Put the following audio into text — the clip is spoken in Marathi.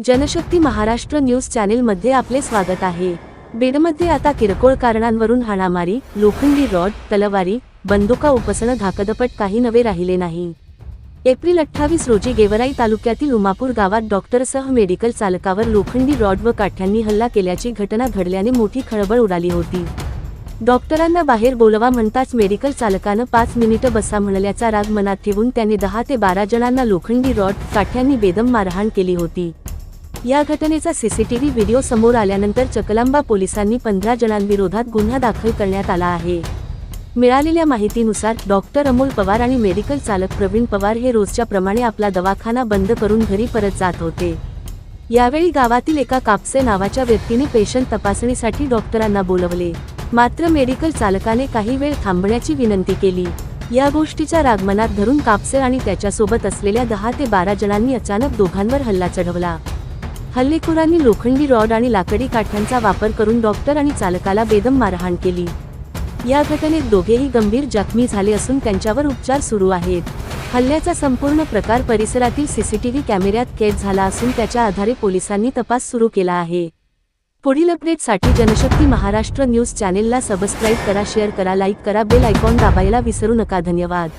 जनशक्ती महाराष्ट्र न्यूज चॅनेलमध्ये आपले स्वागत आहे. बीडमध्ये आता किरकोळ कारणांवरून हाणामारी लोखंडी रॉड तलवारी बंदुका उपसणं धाकदपट काही नवे राहिले नाही. एप्रिल अठ्ठावीस रोजी गेवराई तालुक्यातील उमापूर गावात डॉक्टरसह मेडिकल चालकावर लोखंडी रॉड व काठ्यांनी हल्ला केल्याची घटना घडल्याने मोठी खळबळ उडाली होती. डॉक्टरांना बाहेर बोलवा म्हणताच मेडिकल चालकानं पाच मिनिटं बसा म्हणल्याचा राग मनात ठेवून त्याने दहा ते बारा जणांना लोखंडी रॉड काठ्यांनी बेदम मारहाण केली होती. या घटनेचा सीसीटीव्ही व्हिडिओ समोर आल्यानंतर चकलांबा पोलिसांनी पंधरा जणांविरोधात गुन्हा दाखल करण्यात आला आहे. मिळालेल्या माहितीनुसार डॉक्टर अमोल पवार आणि मेडिकल चालक प्रवीण पवार हे रोजच्या प्रमाणे आपला दवाखाना बंद करून घरी परत जात होते. यावेळी गावातील एका कापसे नावाच्या व्यक्तीने पेशंट तपासणीसाठी डॉक्टरांना बोलवले. मात्र मेडिकल चालकाने काही वेळ थांबण्याची विनंती केली. या गोष्टीच्या रागमनात धरून कापसे आणि त्याच्यासोबत असलेल्या दहा ते बारा जणांनी अचानक दोघांवर हल्ला चढवला. हल्लेखोरांनी लोखंडी रॉड आणि लाकडी काठ्यांचा वापर करून डॉक्टर आणि चालकाला बेदम मारहाण केली. या घटनेत दोघेही गंभीर जखमी झाले असून त्यांच्यावर उपचार सुरू आहेत. हल्ल्याचा संपूर्ण प्रकार परिसरातील सीसीटीव्ही कॅमेऱ्यात कैद झाला असून त्याच्या आधारे पोलिसांनी तपास सुरू केला आहे. पुढील अपडेटसाठी जनशक्ती महाराष्ट्र न्यूज चॅनेलला सबस्क्राईब करा शेअर करा लाईक करा बेल आयकॉन दाबायला विसरू नका. धन्यवाद.